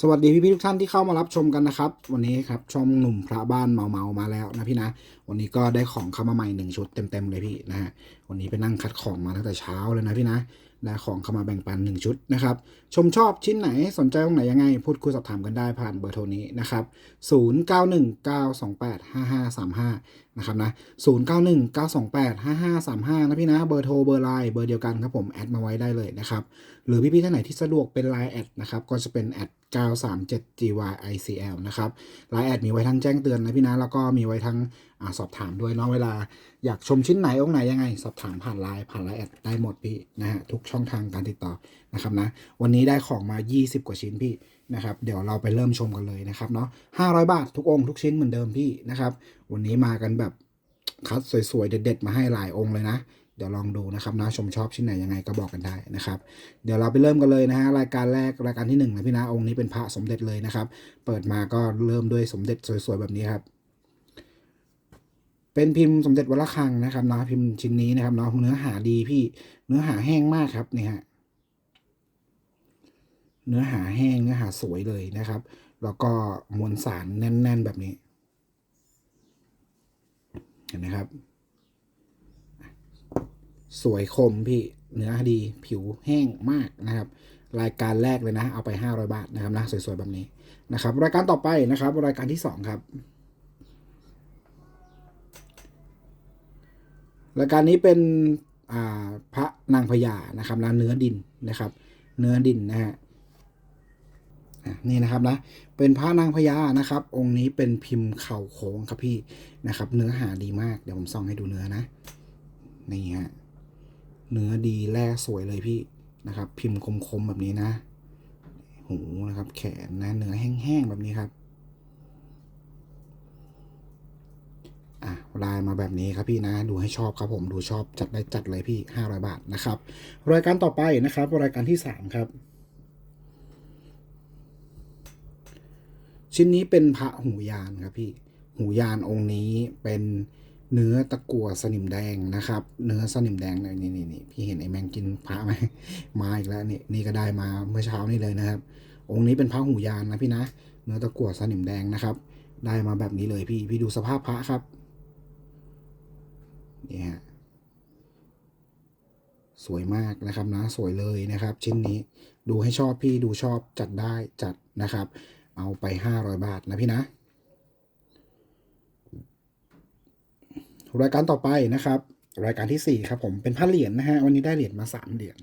สวัสดีพี่ๆทุกท่านที่เข้ามารับชมกันนะครับ วันนี้ครับช่องหนุ่มพระบ้านเมาเมามาแล้วนะพี่นะ วันนี้ก็ได้ของเข้ามาใหม่หนึ่งชุดเต็มๆเลยพี่นะฮะวันนี้ไปนั่งคัดของมาตั้งแต่เช้าเลยนะพี่นะได้ของเข้ามาแบ่งปันหนึ่งชุดนะครับ ชมชอบชิ้นไหนสนใจตรงไหนยังไง พูดคุยสอบถามกันได้ผ่านเบอร์โทรนี้นะครับ 0919285535 นะครับนะ0919285535นะพี่นะ เบอร์โทร เบอร์ไลน์ เบอร์เดียวกันครับผม แอดมาไว้ได้เลยนะครับ หรือพี่ๆท่านไหนที่สะดวกเป็น Line แอดนะครับ ก็จะเป็นแอด 937gyicl นะครับ Line แอดมีไว้ทั้งแจ้งเตือนนะพี่นะ แล้วก็มีไว้ทั้งอสอบถามด้วยเนาะเวลาอยากชมชิ้นไหนองค์ไหนยังไง สอบถามผ่านไลน์ผ่านไลน์แอดได้หมดพี่นะฮะทุกช่องทางการติดต่อนะครับนะ วันนี้ได้ของมา 20 กว่าชิ้นพี่นะครับเดี๋ยวเราไปเริ่มชมกันเลยนะครับเนาะ500บาททุกองค์ทุกชิ้นเหมือนเดิมพี่นะครับ วันนี้มากันแบบคัดสวยๆ เด็ดๆ มาให้หลายองค์เลยนะ เดี๋ยวลองดูนะครับนะชมชอบชิ้นไหนยังไงก็บอกกันได้นะครับ เดี๋ยวเราไปเริ่มกันเลยนะฮะรายการแรกรายการที่หนึ่งนะพี่นะองค์นี้เป็นพระสมเด็จเลยนะครับ เปิดมาก็เริ่มด้วยสมเด็จสวยๆ แบบนี้ครับเป็นพิมพ์สมเด็จวัดระฆังนะครับนะพิมพ์ชิ้นนี้นะครับเนาะเนื้อหาดีพี่เนื้อหาแห้งมากครับนี่ฮะ เนื้อหาแห้งเนื้อหาสวยเลยนะครับ แล้วก็มวลสารแน่น ๆ แบบนี้ เห็นไหมครับ สวยคมพี่เนื้อดีผิวแห้งมากนะครับ รายการแรกเลยนะ เอาไป 500 บาทนะครับนะสวยๆแบบนี้นะครับ รายการต่อไปนะครับ รายการที่ 2 ครับ รายการนี้เป็นพระนางพญานะครับนะเนื้อดินนะครับ เนื้อดินนะฮะ นี่นะครับนะเป็นพระนางพญานะครับ องค์นี้เป็นพิมพ์เข่าโค้งครับพี่นะครับ เนื้อหาดีมากเดี๋ยวผมส่องให้ดูเนื้อนะนี่ฮะเนื้อดีแร่สวยเลยพี่นะครับ พิมพ์คมๆแบบนี้นะหูนะครับ แขนนะเนื้อแห้งๆแบบนี้ครับอะลายมาแบบนี้ครับพี่นะดูให้ชอบครับผมดูชอบจัดได้จัดเลยพี่500บาทนะครับ รายการต่อไปนะครับ รายการที่3ครับ ชิ้นนี้เป็นพระหูยานครับพี่ หูยานองค์นี้เป็นเนื้อตะกั่วสนิมแดงนะครับ เนื้อสนิมแดงนี่นี่นี่พี่เห็นไอ้แมงกินพระไหมมาอีกแล้วนี่นี่ก็ได้มาเมื่อเช้านี่เลยนะครับ องค์นี้เป็นพระหูยานนะพี่นะ เนื้อตะกั่วสนิมแดงนะครับ ได้มาแบบนี้เลยพี่พี่ดูสภาพพระครับนี่ฮะสวยมากนะครับนะสวยเลยนะครับ ชิ้นนี้ดูให้ชอบพี่ดูชอบจัดได้จัดนะครับ เอาไป500บาทนะพี่นะ รายการต่อไปนะครับ รายการที่4ครับผมเป็นผ้าเหรียญนะฮะวันนี้ได้เหรียญมา3เหรียญ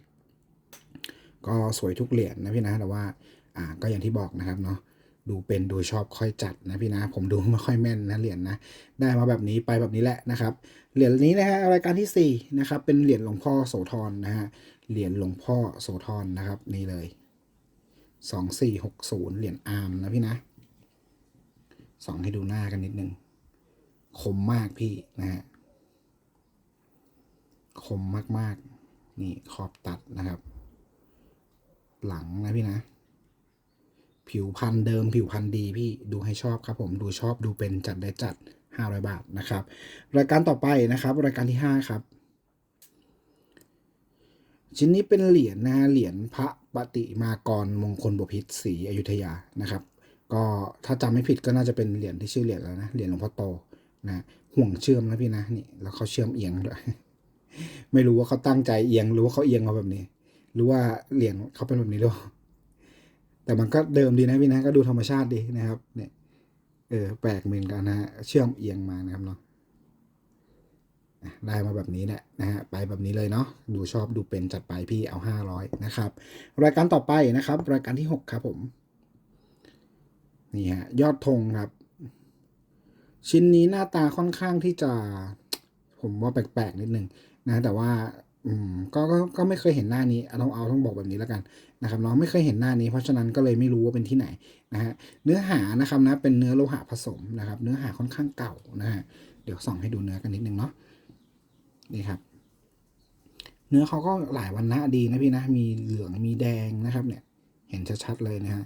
ก็สวยทุกเหรียญนะพี่นะแต่ว่าอ่าก็อย่างที่บอกนะครับเนาะดูเป็นดูชอบค่อยจัดนะพี่นะผมดูไม่ค่อยแม่นนะเหรียญนะได้มาแบบนี้ไปแบบนี้แหละนะครับเหรียญนี้นะฮะรายการที่4นะครับเป็นเหรียญหลวงพ่อโสธรนะฮะเหรียญหลวงพ่อโสธรนะครับนี่เลย สองสี่หกศูนย์เหรียญอาร์มนะพี่นะส่องให้ดูหน้ากันนิดนึง คมมากพี่นะฮะคมมากๆ นี่ขอบตัดนะครับ หลังนะพี่นะ ผิวพันธุ์เดิมผิวพันธุ์ดีพี่ดูให้ชอบครับผมดูชอบดูเป็นจัดได้จัด 500 บาทนะครับ รายการต่อไปนะครับ รายการที่ 5 ครับ ชิ้นนี้เป็นเหรียญนะฮะเหรียญพระปฏิมากรมงคลบพิตรศรีอยุธยานะครับ ก็ถ้าจำไม่ผิดก็น่าจะเป็นเหรียญที่ชื่อเหรียญแล้วนะเหรียญหลวงพ่อโตนะห่วงเชื่อมนะพี่นะนี่แล้วเขาเชื่อมเอียงด้วยไม่รู้ว่าเขาตั้งใจเอียงหรือว่าเขาเอียงมาแบบนี้หรือว่าเหรียญเขาเป็นแบบนี้ด้วยแต่มันก็เดิมดีนะพี่นะก็ดูธรรมชาติดีนะครับ เนี่ยเออแปลกเหมือนกันนะเชื่อมเอียงมานะครับเนาะอะ ได้มาแบบนี้แหละนะฮะไปแบบนี้เลยเนาะดูชอบดูเป็นจัดไปพี่เอาห้าร้อยนะครับ รายการต่อไปนะครับ รายการที่หกครับผม นี่ฮะยอดธงครับ ชิ้นนี้หน้าตาค่อนข้างที่จะ ผมว่าแปลกๆนิดนึงนะแต่ว่าอืมก็ก็ก็ไม่เคยเห็นหน้านี้เอาเอาต้องบอกแบบนี้แล้วกันนะครับเน้องไม่เคยเห็นหน้านี้เพราะฉะนั้นก็เลยไม่รู้ว่าเป็นที่ไหนนะฮะเนื้อหานะครับนะเป็นเนื้อโลหะผสมนะครับ เนื้อหาค่อนข้างเก่านะฮะเดี๋ยวส่องให้ดูเนื้อกันนิดนึงเนาะ นี่ครับ เนื้อเขาก็หลายวันนะดีนะพี่นะ มีเหลืองมีแดงนะครับ เนี่ย เห็นชัดๆเลยนะฮะ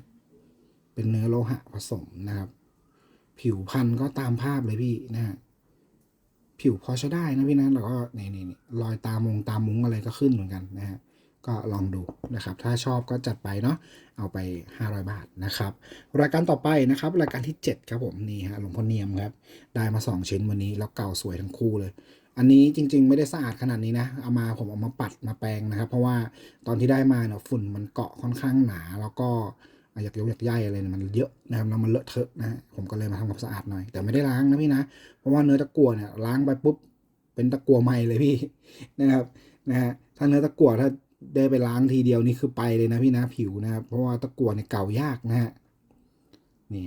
เป็นเนื้อโลหะผสมนะครับ ผิวพันธุ์ก็ตามภาพเลยพี่นะฮะ ผิวพอใช้ได้นะพี่นะแล้วก็นี่นี่รอยตามงตามมุ้งอะไรก็ขึ้นเหมือนกันนะฮะก็ลองดูนะครับ ถ้าชอบก็จัดไปเนาะ เอาไป 500 บาทนะครับ รายการต่อไปนะครับ รายการที่ 7 ครับผม นี่ฮะ หลวงพ่อเนียมครับ ได้มา 2 ชิ้นวันนี้ แล้วเก่าสวยทั้งคู่เลย อันนี้จริง ๆ ไม่ได้สะอาดขนาดนี้นะเอามาผมเอามาปัดมาแปรงนะครับ เพราะว่าตอนที่ได้มาเนี่ยฝุ่นมันเกาะค่อนข้างหนา แล้วก็อยากยกอยากย่ายอะไรเนี่ยมันเยอะนะครับแล้วมันเลอะเทอะนะผมก็เลยมาทำความสะอาดหน่อย แต่ไม่ได้ล้างนะพี่นะ เพราะว่าเนื้อตะกั่วเนี่ยล้างไปปุ๊บเป็นตะกั่วใหม่เลยพี่นะครับนะฮะถ้าเนื้อตะกั่วถ้าได้ไปล้างทีเดียวนี่คือไปเลยนะพี่นะผิวนะครับเพราะว่าตะกั่วเนี่ยเก่ายากนะฮะนี่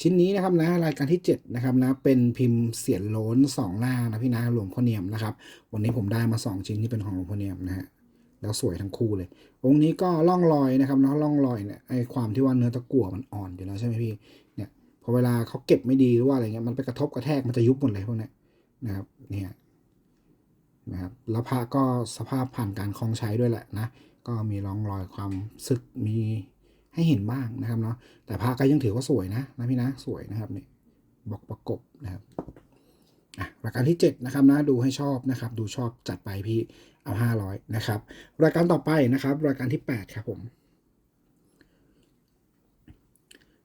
ชิ้นนี้นะครับนะรายการที่7นะครับนะเป็นพิมพ์เสียนโล้นสองหน้านะพี่นะหลวงพ่อเนียมนะครับ วันนี้ผมได้มา 2 ชิ้นที่เป็นของหลวงพ่อเนียมนะฮะแล้วสวยทั้งคู่เลย องค์นี้ก็ล่องรอยนะครับเนาะล่องรอยเนี่ยไอความที่ว่าเนื้อตะกั่วมันอ่อนอยู่แล้วใช่ไหมพี่เนี่ยพอเวลาเขาเก็บไม่ดีหรือว่าอะไรเงี้ยมันไปกระทบกระแทกมันจะยุบหมดเลยพวกนี้นะครับเนี่ยนะครับแล้วพระก็สภาพผ่านการคลองใช้ด้วยแหละนะก็มีร่องรอยความสึกมี ให้เห็นบ้างนะครับเนาะแต่พระก็ยังถือว่าสวยนะนะพี่นะสวยนะครับนี่บอกประกบนะครับอะรายการที่ 7 นะครับนะดูให้ชอบนะครับ ดูชอบจัดไปพี่เอา 500 นะครับ รายการต่อไปนะครับ รายการที่ 8 ครับผม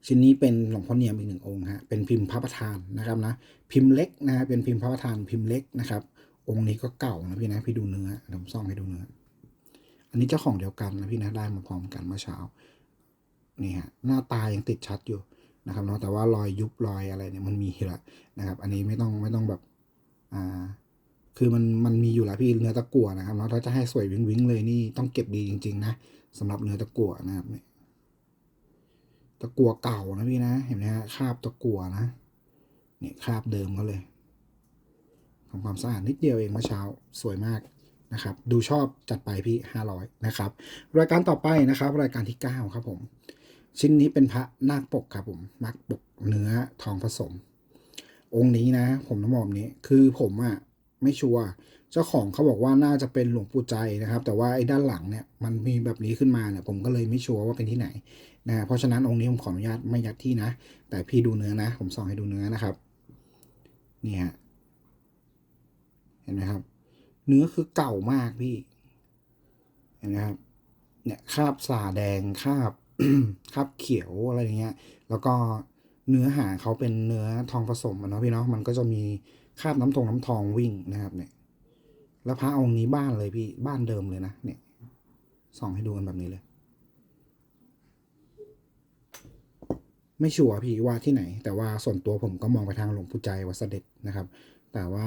ชิ้นนี้เป็นหลวงพ่อเนียมอีกหนึ่งองค์ฮะเป็นพิมพ์พระประธานนะครับนะพิมพ์เล็กนะฮะเป็นพิมพ์พระประธานพิมพ์เล็กนะครับ องค์นี้ก็เก่านะพี่นะพี่ดูเนื้อผมส่องให้ดูเนื้อ อันนี้เจ้าของเดียวกันนะพี่นะได้มาพร้อมกันเมื่อเช้า นี่ฮะหน้าตายังติดชัดอยู่นะครับเนาะแต่ว่ารอยยุบรอยอะไรเนี่ยมันมีละนะครับ อันนี้ไม่ต้องไม่ต้องแบบอ่าคือมันมันมีอยู่แล้วพี่เนื้อตะกั่วนะครับเนาะถ้าจะให้สวยวิ้งวิ้งเลยนี่ต้องเก็บดีจริง ๆ นะสำหรับเนื้อตะกั่วนะครับเนี่ยตะกั่วเก่านะพี่นะเห็นไหมฮะคราบตะกั่วนะเนี่ยคราบเดิมเขาเลยทำความสะอาดนิดเดียวเองเมื่อเช้าสวยมากนะครับ ดูชอบจัดไปพี่ 500 นะครับ รายการต่อไปนะครับ รายการที่ 9 ครับผม ชิ้นนี้เป็นพระนาคปกครับผมนาคปกเนื้อทองผสม องค์นี้นะ ผมต้องบอกนี้คือผมอะไม่ชัวร์เจ้าของเขาบอกว่าน่าจะเป็นหลวงปู่ใจนะครับ แต่ว่าไอ้ด้านหลังเนี่ยมันมีแบบนี้ขึ้นมาเนี่ยผมก็เลยไม่ชัวร์ว่าเป็นที่ไหนนะเพราะฉะนั้นองค์นี้ผมขออนุญาตไม่ยัดที่นะ แต่พี่ดูเนื้อนะ ผมส่องให้ดูเนื้อนะครับนี่ฮะเห็นไหมครับ เนื้อคือเก่ามากพี่เห็นไหมครับเนี่ยคราบสาแดงคราบ คราบเขียวอะไรอย่างเงี้ย แล้วก็เนื้อหาเขาเป็นเนื้อทองผสมอะเนาะพี่เนาะมันก็จะมีคาบน้ำทองน้ำทองวิ่งนะครับเนี่ย แล้วพระองค์นี้บ้านเลยพี่บ้านเดิมเลยนะเนี่ยส่องให้ดูกันแบบนี้เลย ไม่ชัวร์พี่ว่าที่ไหน แต่ว่าส่วนตัวผมก็มองไปทางหลวงปู่ใจวัดเสด็จนะครับ แต่ว่า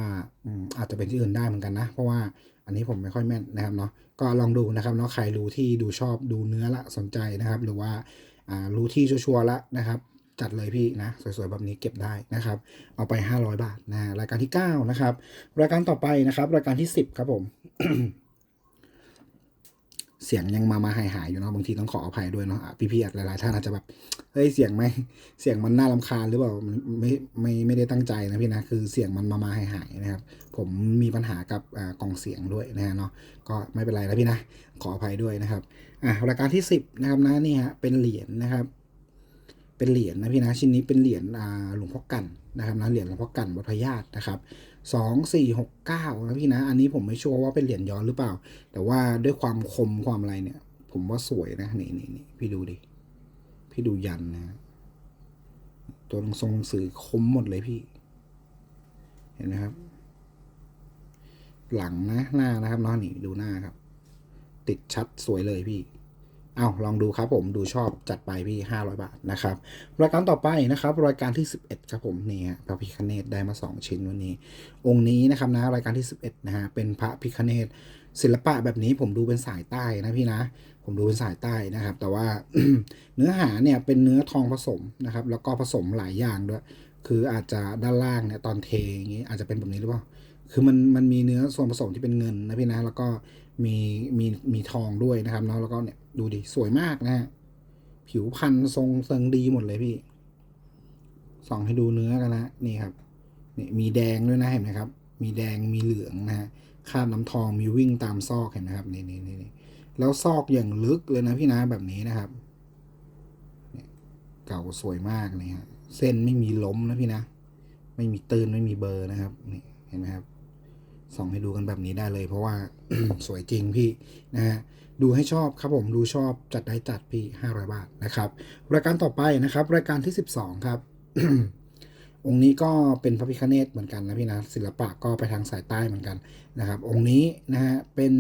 อาจจะเป็นที่อื่นได้เหมือนกันนะ เพราะว่าอันนี้ผมไม่ค่อยแม่นนะครับเนาะก็ลองดูนะครับเนาะใครรู้ที่ดูชอบดูเนื้อละสนใจนะครับ หรือว่าารู้ที่ชัวร์ละนะครับ จัดเลยพี่นะสวยๆแบบนี้เก็บได้นะครับ เอาไป 500 บาทนะรายการที่ 9 นะครับ รายการต่อไปนะครับ รายการที่ 10 ครับผม เสียงยังมามาหายหายอยู่เนาะบางทีต้องขออภัยด้วยเนาะอ่พี่อาจหลายๆท่านอาจจะแบบเฮ้ยเสียงไม่เสียงมันน่ารำคาญหรือเปล่ามันไม่ไม่ไม่ได้ตั้งใจนะพี่นะคือเสียงมันมามาหายหายนะครับ ผมมีปัญหากับกล่องเสียงด้วยนะฮะเนาะก็ไม่เป็นไรนะพี่นะขออภัยด้วยนะครับอะรายการที่ 10 นะครับนะนี่ฮะเป็นเหรียญนะครับเป็นเหรียญนะพี่นะชิ้นนี้เป็นเหรียญหลวงพ่อกันนะครับนะเหรียญหลวงพ่อกันวัดพระญาตนะครับ สองสี่หกเก้านะพี่นะ อันนี้ผมไม่ชัวร์ว่าเป็นเหรียญย้อนหรือเปล่า แต่ว่าด้วยความคมความอะไรเนี่ย ผมว่าสวยนะนี่นี่นี่พี่ดูดิ พี่ดูยันนะ ตัวทรงสื่อคมหมดเลยพี่ เห็นไหมครับ หลังนะหน้านะครับน้องนี่ดูหน้าครับ ติดชัดสวยเลยพี่ เอาลองดูครับผมดูชอบจัดไปพี่ 500 บาทนะครับรายการต่อไปนะครับ รายการที่ 11 ครับผมนี่ฮะพระพิคเนตได้มา 2 ชิ้นวันนี้ องค์นี้นะครับนะรายการที่ 11 นะฮะเป็นพระพิคเนตศิลปะแบบนี้ผมดูเป็นสายใต้นะพี่นะ ผมดูเป็นสายใต้นะครับ แต่ว่าเนื้อหาเนี่ยเป็นเนื้อทองผสมนะครับ แล้วก็ผสมหลายอย่างด้วย คืออาจจะด้านล่างเนี่ยตอนเทอย่างงี้อาจจะเป็นแบบนี้หรือเปล่าคือมันมันมีเนื้อส่วนผสมที่เป็นเงินนะพี่นะแล้วก็มีมีมีทองด้วยนะครับเนาะแล้วก็เนี่ย ดูดิ สวยมากนะฮะ ผิวพันธุ์ทรงเซิงดีหมดเลยพี่ ส่องให้ดูเนื้อกันนะ นี่ครับ นี่มีแดงด้วยนะเห็นไหมครับ มีแดงมีเหลืองนะฮะคาบน้ำทองมีวิ่งตามซอกเห็นไหมครับ นี่นี่นี่แล้วซอกอย่างลึกเลยนะพี่นะแบบนี้นะครับ เก่าสวยมากเลยฮะ เส้นไม่มีล้มนะพี่นะ ไม่มีตื่นไม่มีเบอร์นะครับ นี่เห็นไหมครับส่องให้ดูกันแบบนี้ได้เลย เพราะว่าสวยจริงพี่นะฮะ ดูให้ชอบครับผมดูชอบจัดได้จัดพี่500 บาทนะครับ รายการต่อไปนะครับ รายการที่ 12 ครับ องค์นี้ก็เป็นพระพิคเนตเหมือนกันนะพี่นะศิลปะก็ไปทางสายใต้เหมือนกันนะครับ องค์นี้นะฮะเป็น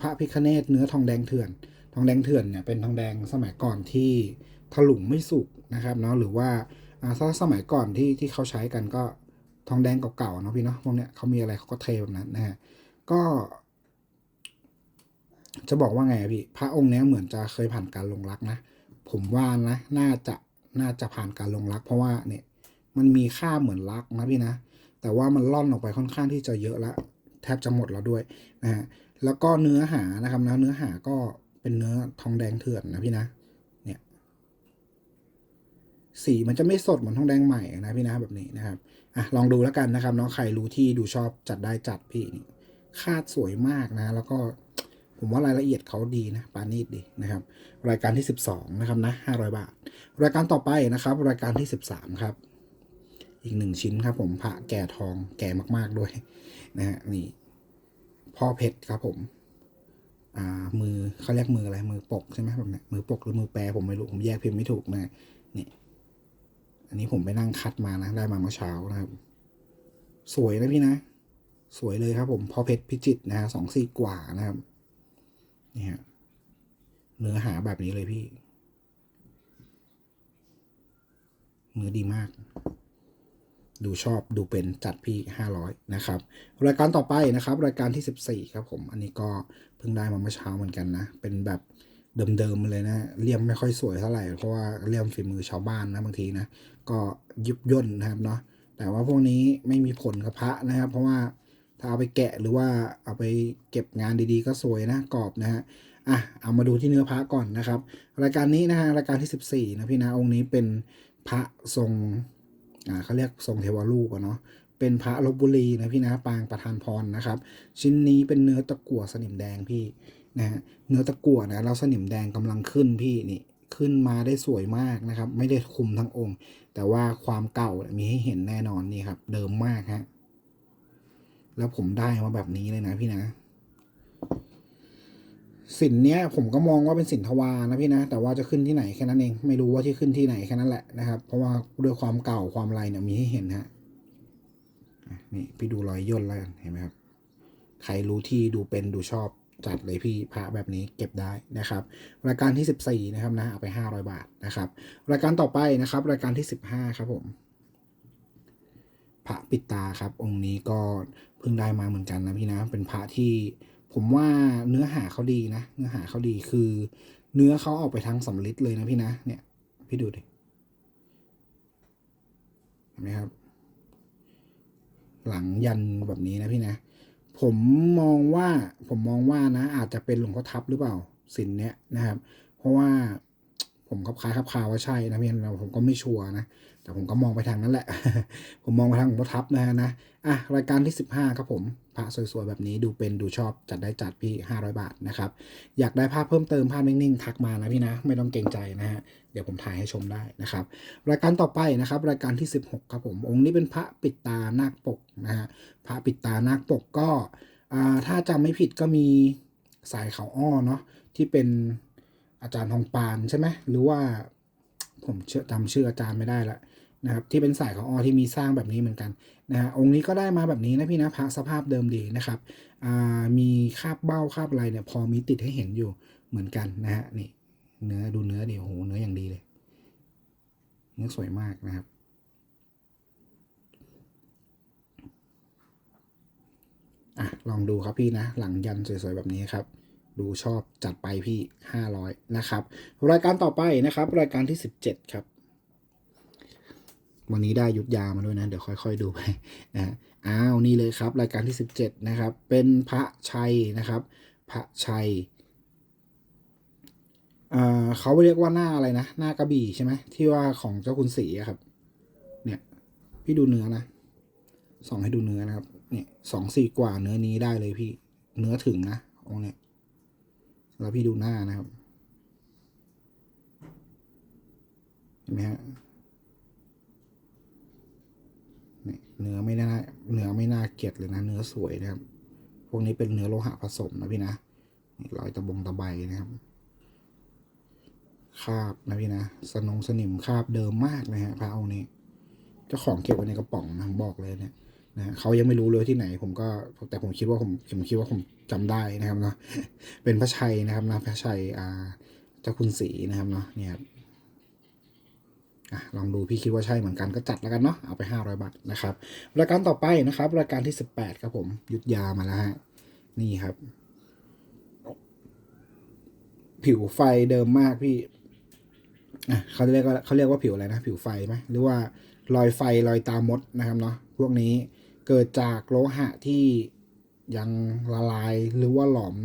พระพิคเนตเนื้อทองแดงเถื่อน ทองแดงเถื่อนเนี่ยเป็นทองแดงสมัยก่อนที่ถลุงไม่สุกนะครับเนาะหรือว่าถ้าสมัยก่อนที่ที่เขาใช้กันก็ทองแดงเก่าๆเนาะพี่เนาะพวกเนี้ยเขามีอะไรเขาก็เทแบบนั้นนะฮะก็ จะบอกว่าไงพี่ พระองค์เนี้ยเหมือนจะเคยผ่านการลงรักนะ ผมว่านะ น่าจะ น่าจะผ่านการลงรัก เพราะว่าเนี่ย มันมีค่าเหมือนรักนะพี่นะ แต่ว่ามันล่อนออกไปค่อนข้างที่จะเยอะละ แทบจะหมดแล้วด้วยนะฮะ แล้วก็เนื้อหานะครับนะเนื้อหาก็เป็นเนื้อทองแดงเถื่อนนะพี่นะ เนี่ย สีมันจะไม่สดเหมือนทองแดงใหม่นะพี่นะแบบนี้นะครับ อะลองดูแล้วกันนะครับเนาะ ใครรู้ที่ดูชอบจัดได้จัดพี่นี่คาดสวยมากนะ แล้วก็ ผมว่ารายละเอียดเขาดีนะปานีดดีนะครับ รายการที่ 12 นะครับนะ500 บาท รายการต่อไปนะครับ รายการที่ 13 ครับ อีกหนึ่งชิ้นครับ ผมพระแก่ทองแก่มากๆด้วยนะฮะนี่พ่อเพชรครับผมอ่ามือเขาเรียกมืออะไรมือปกใช่ไหมแบบเนี้ยมือปกหรือมือแปรผมไม่รู้ผมแยกพิมพ์ไม่ถูกนะนี่อันนี้ผมไปนั่งคัดมานะ ได้มาเมื่อเช้านะครับ สวยนะพี่นะ สวยเลยครับผมพ่อเพชรพิจิตนะฮะสองสี่กว่านะครับ นี่ฮะเนื้อหาแบบนี้เลยพี่ เนื้อดีมาก ดูชอบดูเป็นจัดพี่ห้าร้อยนะครับ รายการต่อไปนะครับ รายการที่สิบสี่ครับผม อันนี้ก็เพิ่งได้มาเมื่อเช้าเหมือนกันนะ เป็นแบบเดิมๆเลยนะเลี่ยมไม่ค่อยสวยเท่าไหร่ เพราะว่าเลี่ยมฝีมือชาวบ้านนะบางทีนะ ก็ยุบย่นนะครับเนาะแต่ว่าพวกนี้ไม่มีผลกับพระนะครับ เพราะว่า เอาไปแกะหรือว่าเอาไปเก็บงานดีๆ ก็สวยนะกรอบนะฮะอะเอามาดูที่เนื้อพระก่อนนะครับ รายการนี้นะฮะรายการที่ 14นะพี่นะองค์นี้เป็นพระทรงอ่าเขาเรียกทรงเทวรูปอะเนาะเป็นพระลบบุรีนะพี่นะปางประธานพรนะครับ ชิ้นนี้เป็นเนื้อตะกั่วสนิมแดงพี่นะฮะเนื้อตะกั่วนะแล้วสนิมแดงกำลังขึ้นพี่นี่ขึ้นมาได้สวยมากนะครับ ไม่ได้คุมทั้งองค์ แต่ว่าความเก่ามีให้เห็นแน่นอนนี่ครับ เดิมมากฮะ แล้วผมได้มาแบบนี้เลยนะพี่นะ สินเนี้ยผมก็มองว่าเป็นสินทวารนะพี่นะ แต่ว่าจะขึ้นที่ไหนแค่นั้นเอง ไม่รู้ว่าที่ขึ้นที่ไหนแค่นั้นแหละนะครับ เพราะว่าด้วยความเก่าความไรเนี่ยมีให้เห็นฮะอะนี่พี่ดูรอยย่นแล้วกันเห็นไหมครับ ใครรู้ที่ดูเป็นดูชอบจัดเลยพี่พระแบบนี้เก็บได้นะครับ รายการที่ 14 นะครับนะเอาไป 500 บาทนะครับ รายการต่อไปนะครับ รายการที่ 15 ครับผม พระปิดตาครับ องค์นี้ก็เพิ่งได้มาเหมือนกันนะพี่นะ เป็นพระที่ผมว่าเนื้อหาเขาดีนะ เนื้อหาเขาดีคือ เนื้อเขาออกไปทางสำลิดเลยนะพี่นะ เนี่ย พี่ดูดิเห็นไหมครับ หลังยันแบบนี้นะพี่นะ ผมมองว่าผมมองว่านะ อาจจะเป็นหลวงพ่อทับหรือเปล่าสินเนี้ยนะครับ เพราะว่าผมคับคล้ายคับคาว่าใช่นะพี่เราผมก็ไม่ชัวร์นะ แต่ผมก็มองไปทางนั้นแหละ ผมมองไปทางหลวงพ่อทับนะฮะนะ อะ รายการที่ 15 ครับผม พระสวยๆ แบบนี้ดูเป็นดูชอบจัดได้จัดพี่ 500 บาทนะครับ อยากได้ภาพเพิ่มเติมภาพนิ่งๆ ทักมานะพี่นะ ไม่ต้องเกรงใจนะฮะ เดี๋ยวผมถ่ายให้ชมได้นะครับ รายการต่อไปนะครับ รายการที่ 16 ครับผม องค์นี้เป็นพระปิดตานาคปกนะฮะ พระปิดตานาคปกก็ อ่า ถ้าจำไม่ผิดก็มีสายเขาอ้อเนาะ ที่เป็นอาจารย์ทองปานใช่ไหมหรือว่าผมเชื่อจำชื่ออาจารย์ไม่ได้ละ นะครับที่เป็นสายของอที่มีสร้างแบบนี้เหมือนกันนะฮะองค์นี้ก็ได้มาแบบนี้นะพี่นะพระสภาพเดิมดีนะครับมีคาบเบ้าคาบอะไรเนี่ยพอมีติดให้เห็นอยู่เหมือนกันนะฮะนี่เนื้อดูเนื้อดิโอ้โหเนื้ออย่างดีเลย เนื้อสวยมากนะครับอะลองดูครับพี่นะ หลังยันสวยๆแบบนี้ครับ ดูชอบจัดไปพี่ 500 นะครับ รายการต่อไปนะครับ รายการที่ 17 ครับ วันนี้ได้ยุดยามาด้วยนะ เดี๋ยวค่อย ๆ ดูไปนะอ้าวนี่เลยครับ รายการที่ 17 นะครับ เป็นพระชัยนะครับ พระชัยเอ่อเขาเรียกว่าหน้าอะไรนะ หน้ากระบี่ใช่ไหมที่ว่าของเจ้าคุณศรีครับ เนี่ย พี่ดูเนื้อนะส่องให้ดูเนื้อนะครับ เนี่ยสองสี่กว่าเนื้อนี้ได้เลยพี่ เนื้อถึงนะองค์เนี่ยแล้วพี่ดูหน้านะครับ เห็นไหมฮะนี่ เนื้อไม่น่าเนื้อไม่น่าเกลียดเลยนะ เนื้อสวยนะครับ พวกนี้เป็นเนื้อโลหะผสมนะพี่นะนี่รอยตะบงตะไบนะครับคาบนะพี่นะ สนงสนิมคาบเดิมมากนะฮะพระองค์นี้เจ้าของเก็บไว้ในกระป๋องนะบอกเลยเนี่ยนะเขายังไม่รู้เลยที่ไหน ผมก็แต่ผมคิดว่าผมผมคิดว่าผมจำได้นะครับเนาะเป็นพระชัยนะครับนะพระชัยอ่าเจ้าคุณศรีนะครับเนาะเนี่ยครับ ลองดูพี่คิดว่าใช่เหมือนกันก็จัดแล้วกันเนาะเอาไปห้าร้อยบาทนะครับรายการต่อไปนะครับรายการที่สิบแปดครับผมยุดยามาแล้วฮะนี่ครับ ผิวไฟเดิมมากพี่อะเขาเรียกว่าเขาเรียกว่าผิวอะไรนะ ผิวไฟไหมหรือว่ารอยไฟรอยตามดนะครับเนาะพวกนี้เกิดจากโลหะที่ยังละลายหรือว่าหลอม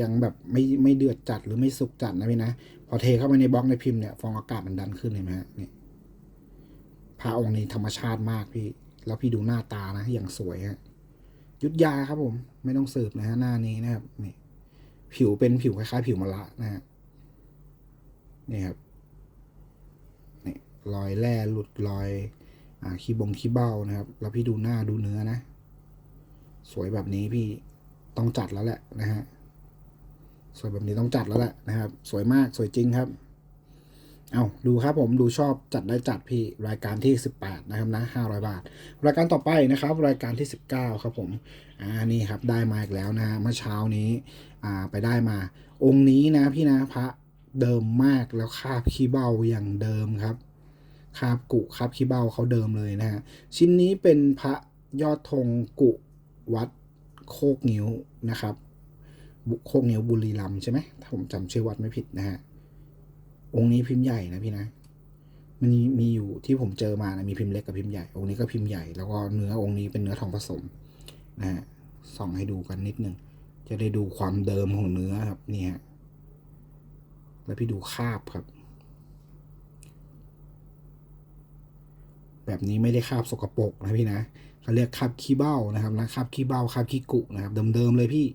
ยังแบบไม่ไม่เดือดจัดหรือไม่สุกจัดนะพี่นะ พอเทเข้าไปในบล็อกในพิมพ์เนี่ยฟองอากาศมันดันขึ้นเห็นไหมฮะนี่พระองค์นี้ธรรมชาติมากพี่ แล้วพี่ดูหน้าตานะอย่างสวยฮะยุดยาครับผม ไม่ต้องสืบนะฮะหน้านี้นะครับนี่ผิวเป็นผิวคล้ายๆผิวมะระนะฮะนี่ครับนี่รอยแร่หลุดรอย อ่าขี้บงขี้เบ้านะครับ แล้วพี่ดูหน้าดูเนื้อนะ สวยแบบนี้พี่ต้องจัดแล้วแหละนะฮะ สวยแบบนี้ต้องจัดแล้วแหละนะครับ สวยมากสวยจริงครับ เอาดูครับผมดูชอบจัดได้จัดพี่รายการที่ 18 นะครับนะ500 บาท รายการต่อไปนะครับ รายการที่ 19 ครับผมอ่านี่ครับได้มาอีกแล้วนะฮะเมื่อเช้านี้อ่าไปได้มา องค์นี้นะพี่นะพระเดิมมากแล้วคาบขี้เบ้าอย่างเดิมครับคาบกุคาบขี้เบ้าเขาเดิมเลยนะฮะชิ้นนี้เป็นพระยอดธงกุวัดโคกนิ้วนะครับ บุโคกนิ้วบุรีรัมใช่ไหมถ้าผมจำชื่อวัดไม่ผิดนะฮะองค์นี้พิมพ์ใหญ่นะพี่นะ มันมีมีอยู่ที่ผมเจอมานะมีพิมพ์เล็กกับพิมพ์ใหญ่ องค์นี้ก็พิมพ์ใหญ่ แล้วก็เนื้อองค์นี้เป็นเนื้อทองผสมนะฮะส่องให้ดูกันนิดนึงจะได้ดูความเดิมของเนื้อครับนี่ฮะแล้วพี่ดูคาบครับ แบบนี้ไม่ได้คาบสกปรกนะพี่นะเขาเรียกคาบขี้เบ้านะครับนะคาบขี้เบ้าคาบขี้กุนะครับ เดิมๆเลยพี่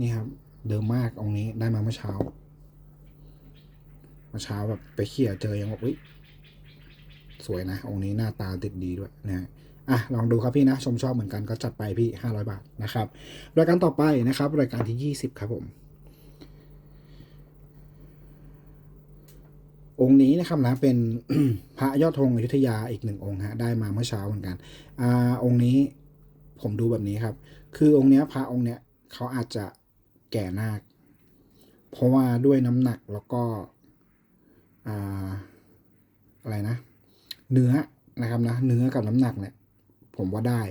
นี่ครับ เดิมมากองนี้ได้มาเมื่อเช้าเมื่อเช้าแบบไปเขี่ยเจอยังบอกวิสวยนะองนี้หน้าตาติดดีด้วยนะฮะอะลองดูครับพี่นะ ชมชอบเหมือนกันก็จัดไปพี่ห้าร้อยบาทนะครับรายการต่อไปนะครับ รายการที่ยี่สิบครับผม องค์นี้นะครับนะเป็นพระยอดธงอยุธยาอีกหนึ่งองค์ฮะได้มาเมื่อเช้าเหมือนกันอ่าองค์นี้ผมดูแบบนี้ครับ คือองค์เนี้ยพระองค์เนี้ยเขาอาจจะ ก่นาค เพราะว่าด้วยน้ำหนักแล้วก็อ่าอะไรนะ เนื้อนะครับนะเนื้อกับน้ำหนักเนี่ยผมว่าได้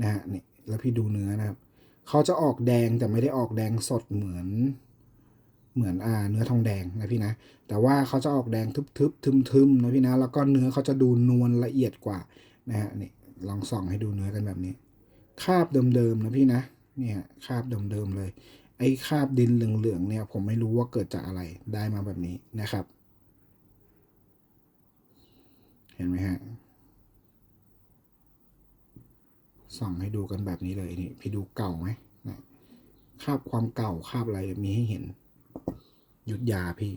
นะฮะนี่แล้วพี่ดูเนื้อนะครับเขาจะออกแดงแต่ไม่ได้ออกแดงสดเหมือนเหมือนอ่าเนื้อทองแดงนะพี่นะ แต่ว่าเขาจะออกแดงทึบๆทึมๆนะพี่นะ แล้วก็เนื้อเขาจะดูนวลละเอียดกว่านะฮะนี่ลองส่องให้ดูเนื้อกันแบบนี้ คาบเดิมๆนะพี่นะเนี่ยคาบเดิมๆเลย ไอ้คราบดินเหลืองๆเนี่ยผมไม่รู้ว่าเกิดจากอะไรได้มาแบบนี้นะครับ เห็นไหมฮะส่องให้ดูกันแบบนี้เลยนี่พี่ดูเก่าไหมคาบความเก่าคาบอะไรมีให้เห็น หยุดยาพี่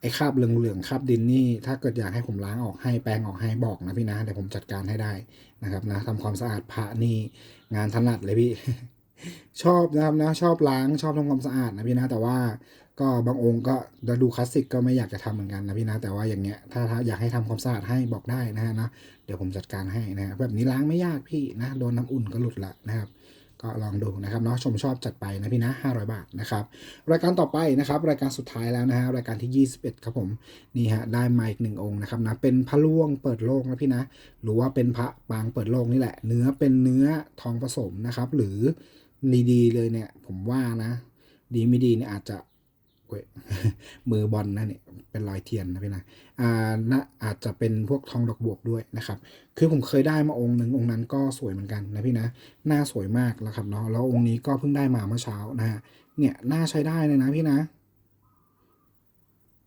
ไอ้คาบเหลืองๆคาบดินนี่ ถ้าเกิดอยากให้ผมล้างออกให้แปรงออกให้บอกนะพี่นะเดี๋ยวผมจัดการให้ได้นะครับนะทำความสะอาดพระนี่งานถนัดเลยพี่ ชอบนะครับนะชอบล้างชอบทำความสะอาดนะพี่นะแต่ว่าก็บางองค์ก็ดูคลาสสิกก็ไม่อยากจะทำเหมือนกันนะพี่นะแต่ว่าอย่างเงี้ยถ้าถ้าอยากให้ทำความสะอาดให้บอกได้นะฮะนะเดี๋ยวผมจัดการให้นะฮะแบบนี้ล้างไม่ยากพี่นะโดนน้ำอุ่นก็หลุดละนะครับก็ลองดูนะครับเนาะชมชอบจัดไปนะพี่นะ 500 บาทนะครับรายการต่อไปนะครับ รายการสุดท้ายแล้วนะฮะรายการที่ 21 ครับผมนี่ฮะได้มาอีกหนึ่งองค์นะครับนะเป็นพระล่วงเปิดโลกนะพี่นะ หรือว่าเป็นพระปางเปิดโลกนี่แหละ เนื้อเป็นเนื้อทองผสมนะครับ หรือ ดีๆเลยเนี่ย ผมว่านะ ดีไม่ดีเนี่ยอาจจะมือบอลนะเนี่ยเป็นรอยเทียนนะพี่นะอ่านะอาจจะเป็นพวกทองดอกบวกด้วยนะครับ คือผมเคยได้มาองค์หนึ่งองค์นั้นก็สวยเหมือนกันนะพี่นะหน้าสวยมากแล้วครับเนาะแล้วองค์นี้ก็เพิ่งได้มาเมื่อเช้านะฮะเนี่ยหน้าใช้ได้เลยนะพี่นะ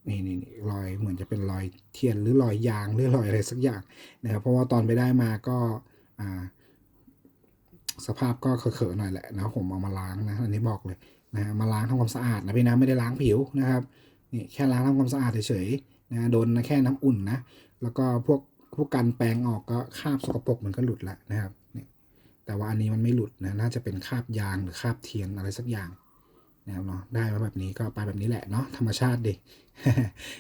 นี่นี่นี่รอยเหมือนจะเป็นรอยเทียนหรือรอยยางหรือรอยอะไรสักอย่างนะครับ เพราะว่าตอนไปได้มาก็อ่า สภาพก็เขอะๆหน่อยแหละนะผมเอามาล้างนะอันนี้บอกเลยนะฮะมาล้างทำความสะอาดนะพี่นะไม่ได้ล้างผิวนะครับนี่แค่ล้างทำความสะอาดเฉยๆนะโดนแค่น้ำอุ่นนะแล้วก็พวกพวกกันแปรงออกก็คราบสกปรกมันก็หลุดละนะครับนี่แต่ว่าอันนี้มันไม่หลุดนะน่าจะเป็นคราบยางหรือคราบเทียนอะไรสักอย่างนะครับเนาะได้มาแบบนี้ก็ไปแบบนี้แหละเนาะธรรมชาติดิ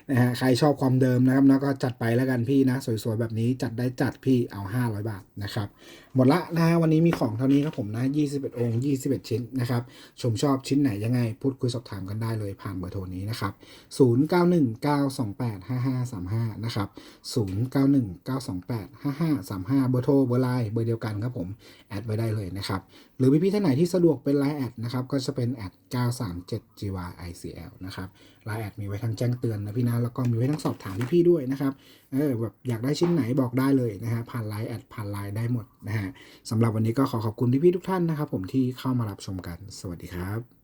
นะฮะใครชอบความเดิมนะครับนะก็จัดไปแล้วกันพี่นะ สวยๆ แบบนี้จัดได้จัดพี่เอา 500 บาทนะครับ หมดละนะฮะวันนี้มีของเท่านี้ครับผมนะ 21 องค์ 21 ชิ้นนะครับ ชมชอบชิ้นไหนยังไง พูดคุยสอบถามกันได้เลยผ่านเบอร์โทรนี้นะครับ 0919285535 นะครับ 0919285535 เบอร์โทรเบอร์ไลน์เบอร์เดียวกันครับผมแอดไว้ได้เลยนะครับหรือพี่ๆท่านไหนที่สะดวกเป็นไลน์แอดนะครับก็จะเป็นแอด 937gyicl นะครับ ไลน์แอดมีไว้ทั้งแจ้งเตือนนะพี่นะแล้วก็มีไว้ทั้งสอบถามพี่ๆด้วยนะครับเออแบบอยากได้ชิ้นไหนบอกได้เลยนะฮะผ่านไลน์แอดผ่านไลน์ได้หมดนะฮะสำหรับวันนี้ก็ขอขอบคุณพี่ๆทุกท่านนะครับ ผมที่เข้ามารับชมกัน สวัสดีครับ